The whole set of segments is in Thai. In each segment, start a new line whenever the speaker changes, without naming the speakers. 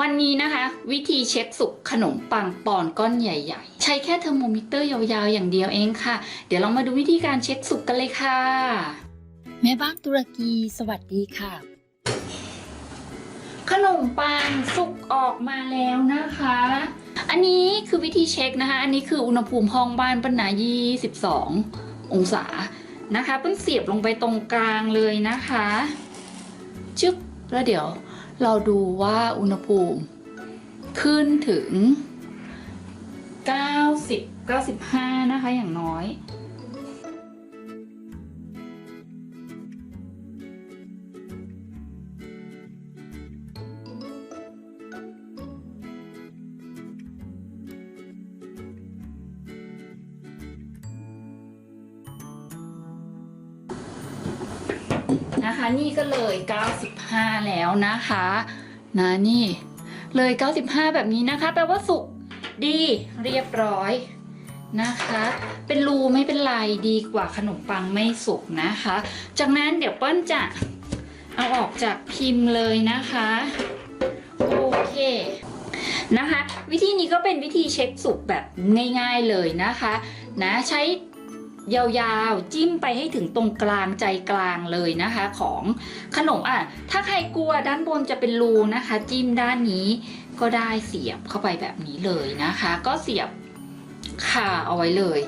วันนี้นะคะ วิธีเช็คสุกขนมปังปอนก้อนใหญ่ ๆ ใช้แค่เทอร์โมมิเตอร์ยาวๆ อย่างเดียวเองค่ะ เดี๋ยวเรามาดูวิธีการเช็คสุกกันเลยค่ะ
แม่บ้านตุรกีสวัสดีค่ะ
ขนมปังสุกออกมาแล้วนะคะ อันนี้คือวิธีเช็คนะคะ อันนี้คืออุณหภูมิห้องบ้านปัญหา22 องศานะคะเพิ่งเสียบลงไปตรงกลางเลยนะคะ ชึบแล้วเดี๋ยว เราดูว่าอุณหภูมิ ขึ้นถึง 90 95 นะคะอย่างน้อย นะคะ นี่ก็เลย 95 แล้วนะคะนะนี่ เลย 95 แบบนี้นะคะ แปลว่าสุกดีเรียบร้อยนะคะ เป็นรูไม่เป็นไรดีกว่าขนมปังไม่สุกนะคะ จากนั้นเดี๋ยวเปิ้ลจะเอาออกจากพิมพ์เลยนะคะ โอเคนะคะ วิธีนี้ก็เป็นวิธีเช็คสุกแบบง่าย ๆเลยนะคะ นะใช้ ยาวๆ จิ้มไปให้ถึงตรงกลางใจกลางเลยนะคะของขนมอะ ถ้าใครกลัวด้านบนจะเป็นรูนะคะ จิ้มด้านนี้ก็ได้เสียบเข้าไปแบบนี้เลยนะคะ ก็เสียบคาเอาไว้เลย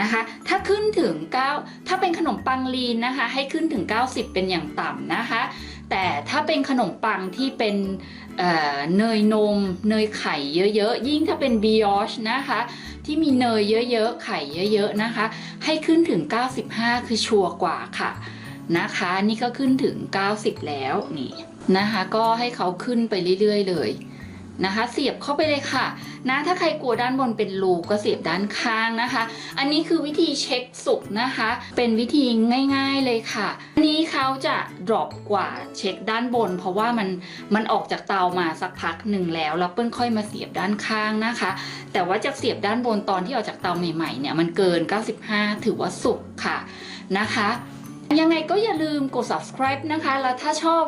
นะคะ ถ้าขึ้นถึง 9 ถ้าเป็นขนมปังลีนนะคะ ให้ขึ้นถึง 90 เป็นอย่างต่ำนะคะ แต่ถ้าเป็นขนมปังที่เป็นเเนยนม เนยไข่เยอะๆ ยิ่งถ้าเป็นบิออชนะคะ ที่มีเนยเยอะๆ ไข่เยอะๆนะคะ ให้ขึ้นถึง 95 คือชัวร์กว่าค่ะนะคะ นี่ก็ขึ้นถึง 90 แล้วนี่นะคะ ก็ให้เขาขึ้นไปเรื่อยๆเลย นะคะ เสียบเข้าไปเลยค่ะนะถ้าใครกลัวด้านบนเป็นรูก็เสียบด้านข้างนะคะ อันนี้คือวิธีเช็คสุกนะคะ เป็นวิธีง่าย ๆเลยค่ะอันนี้เขาจะ drop กว่าเช็คด้านบน เพราะว่ามันมันออกจากเตามาสักพักหนึ่งแล้วแล้วเปิ้ลค่อยมาเสียบด้านข้างนะคะ แต่ว่าจากเสียบด้านบนตอนที่ออกจากเตาใหม่ๆเนี่ยมันเกิน 95 ถือว่าสุกค่ะนะคะ ยังไงก็อย่าลืมกด subscribe นะคะ แล้วถ้าชอบ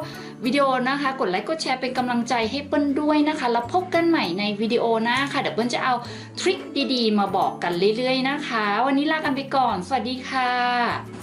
วิดีโอนะคะ กดไลค์กดแชร์เป็นกำลังใจให้เปิ้ลด้วยนะคะ แล้วพบกันใหม่ในวิดีโอหน้าค่ะเดี๋ยวเปิ้ลจะเอาทริคดีๆ มาบอกกันเรื่อยๆนะคะ วันนี้ลากันไปก่อน สวัสดีค่ะ